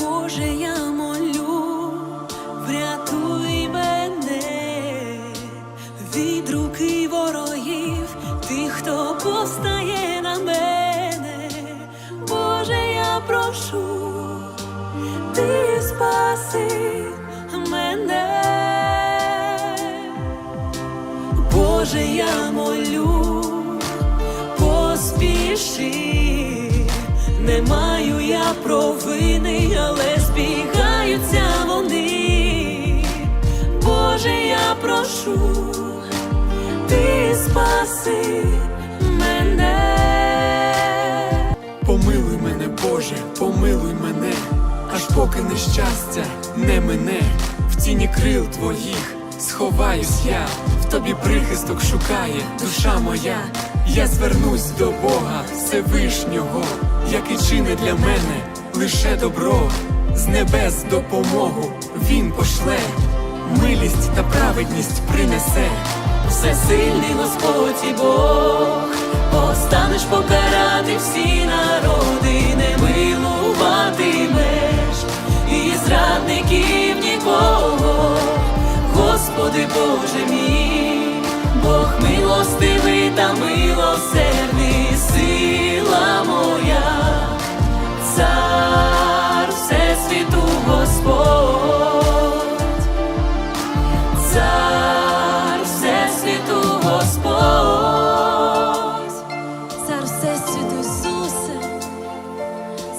Боже, я молю, врятуй мене від руки ворогів, тих, хто повстає на мене. Боже, я прошу, ти спаси мене. Боже, я молю, поспіши, не маю я провини, але збігаються вони. Боже, я прошу, ти спаси мене. Помилуй мене, Боже, помилуй мене, аж поки нещастя не мене, в тіні крил твоїх сховаюсь я, тобі прихисток шукає душа моя. Я звернусь до Бога Всевишнього, який чинить для мене лише добро, з небес допомогу Він пошле, милість та праведність принесе. Всесильний Господь і Бог, постанеш покарати всі народи, не милуватимеш і зрадників нікого, Господи Боже мій, милостивий та милосердний, сила моя, цар Всесвіту Господь. Цар Всесвіту Господь, Цар Всесвіту Ісусе,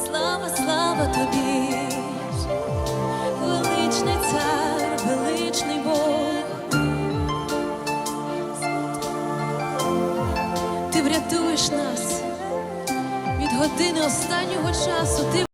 слава, слава тобі, врятуєш нас від години останнього часу. Ти